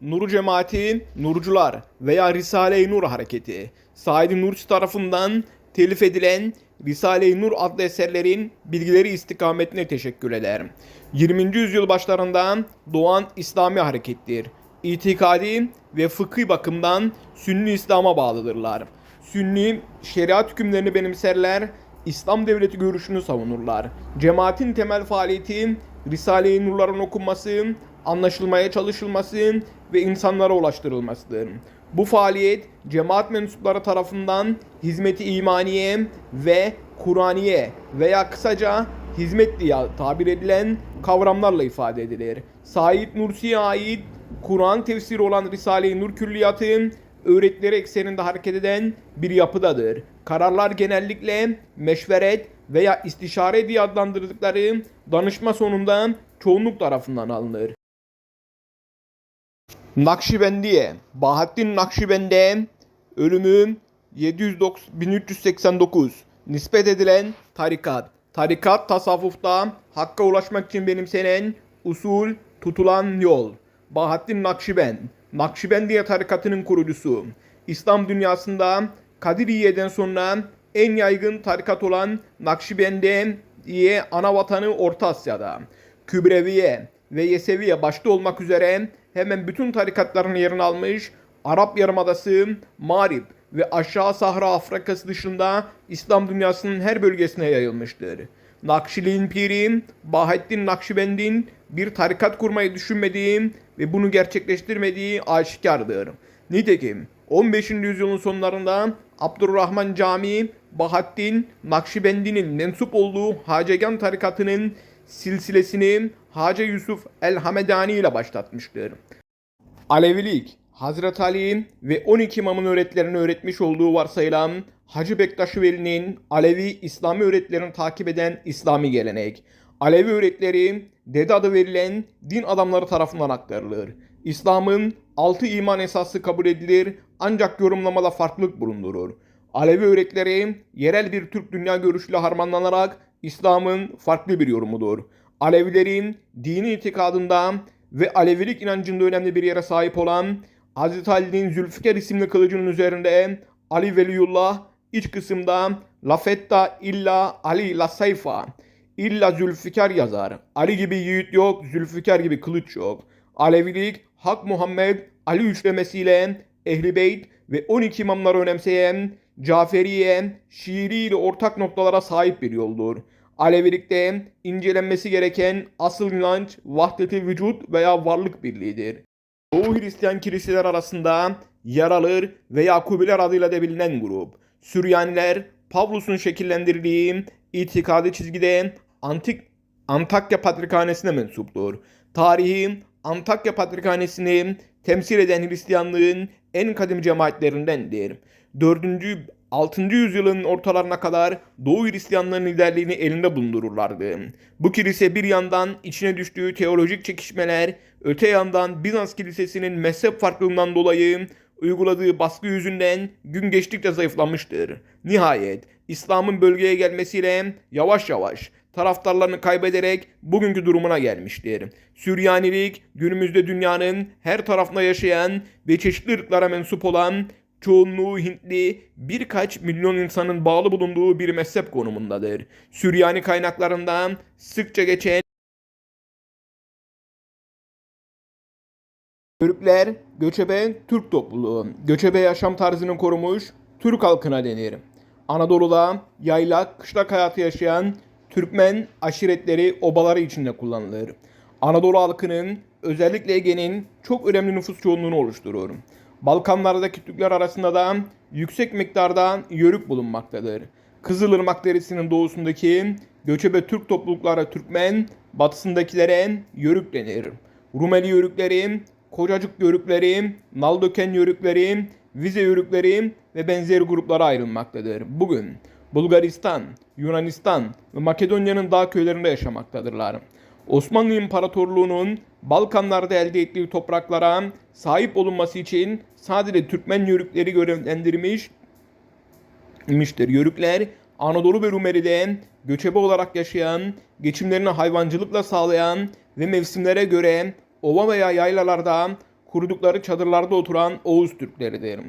Nuru Cemaati, Nurcular veya Risale-i Nur Hareketi, Said Nursi tarafından telif edilen Risale-i Nur adlı eserlerin bilgileri istikametine teşekkür ederim. 20. yüzyıl başlarında doğan İslami harekettir. İtikadi ve fıkhi bakımdan Sünni İslam'a bağlıdırlar. Sünni şeriat hükümlerini benimserler, İslam devleti görüşünü savunurlar. Cemaatin temel faaliyeti Risale-i Nurların okunması, anlaşılmaya çalışılması ve insanlara ulaştırılmasıdır. Bu faaliyet cemaat mensupları tarafından hizmeti imaniye ve Kur'aniye veya kısaca hizmet diye tabir edilen kavramlarla ifade edilir. Said Nursi'ye ait Kur'an tefsiri olan Risale-i Nur Külliyatı öğretileri ekseninde hareket eden bir yapıdadır. Kararlar genellikle meşveret veya istişare diye adlandırdıkları danışma sonunda çoğunluk tarafından alınır. Nakşibendiye, Bahattin Nakşibend'e ölümü 790 1389 nispet edilen tarikat. Tarikat tasavvufta hakka ulaşmak için benimsenen usul, tutulan yol. Bahattin Nakşibend, Nakşibendiye tarikatının kurucusu. İslam dünyasında Kadiriye'den sonra en yaygın tarikat olan Nakşibendiye ana vatanı Orta Asya'da. Kübreviye ve Yeseviye başta olmak üzere hemen bütün tarikatların yerini almış Arap Yarımadası, Mağrib ve Aşağı Sahra Afrikası dışında İslam dünyasının her bölgesine yayılmıştır. Nakşiliğin piri Bahattin Nakşibend'in bir tarikat kurmayı düşünmediği ve bunu gerçekleştirmediği aşikardır. Nitekim 15. yüzyılın sonlarında Abdurrahman Camii Bahattin Nakşibendi'nin mensup olduğu Hacegan tarikatının silsilesini Hacı Yusuf el-Hamedani ile başlatmıştır. Alevilik, Hazreti Ali ve 12 imamın öğretilerini öğretmiş olduğu varsayılan Hacı Bektaş Veli'nin Alevi İslami öğretilerini takip eden İslami gelenek. Alevi öğretileri dede adı verilen din adamları tarafından aktarılır. İslam'ın altı iman esası kabul edilir ancak yorumlamada farklılık bulundurur. Alevi öğretileri yerel bir Türk dünya görüşüyle harmanlanarak İslam'ın farklı bir yorumudur. Alevilerin dini itikadında ve Alevilik inancında önemli bir yere sahip olan Hz. Ali'nin Zülfikar isimli kılıcının üzerinde Ali Veliyullah iç kısımda Lafetta illa Ali la sayfa illa Zülfikar yazar. Ali gibi yiğit yok, Zülfikar gibi kılıç yok. Alevilik Hak Muhammed Ali üçlemesiyle Ehli Beyt ve 12 imamları önemseyen Caferiye, Şiiri ile ortak noktalara sahip bir yoldur. Alevilikte incelenmesi gereken asıl inanç vahdeti vücut veya varlık birliğidir. Doğu Hristiyan kiliseler arasında yer alır ve adıyla da bilinen grup. Süryaniler Pavlus'un şekillendirdiği itikadi çizgide antik Antakya Patrikhanesi'ne mensuptur. Tarihi Antakya Patrikhanesi'ni temsil eden Hristiyanlığın en kadim cemaatlerindendir. 4. 6. yüzyılın ortalarına kadar Doğu Hristiyanların liderliğini elinde bulundururlardı. Bu kilise bir yandan içine düştüğü teolojik çekişmeler, öte yandan Bizans kilisesinin mezhep farklılığından dolayı uyguladığı baskı yüzünden gün geçtikçe zayıflamıştır. Nihayet İslam'ın bölgeye gelmesiyle yavaş yavaş taraftarlarını kaybederek bugünkü durumuna gelmiştir. Süryanilik günümüzde dünyanın her tarafında yaşayan ve çeşitli ırklara mensup olan çoğunluğu Hintli birkaç milyon insanın bağlı bulunduğu bir mezhep konumundadır. Süryani kaynaklarından sıkça geçen Türkler göçebe Türk topluluğu, göçebe yaşam tarzını korumuş Türk halkına denir. Anadolu'da yaylak, kışlak hayatı yaşayan Türkmen aşiretleri obaları içinde kullanılır. Anadolu halkının özellikle Ege'nin çok önemli nüfus çoğunluğunu oluşturur. Balkanlardaki Türkler arasında da yüksek miktarda yörük bulunmaktadır. Kızılırmak derisinin doğusundaki göçebe Türk topluluklara Türkmen, batısındakilere yörük denir. Rumeli yörükleri, Kocacık yörükleri, Naldöken yörükleri, Vize yörükleri ve benzeri gruplara ayrılmaktadır. Bugün Bulgaristan, Yunanistan ve Makedonya'nın dağ köylerinde yaşamaktadırlar. Osmanlı İmparatorluğu'nun Balkanlarda elde ettiği topraklara sahip olunması için sadece Türkmen yörükleri görevlendirmiş imiştir. Yörükler Anadolu ve Rumeli'de göçebe olarak yaşayan, geçimlerini hayvancılıkla sağlayan ve mevsimlere göre ova veya yaylalarda kurdukları çadırlarda oturan Oğuz Türkleridir.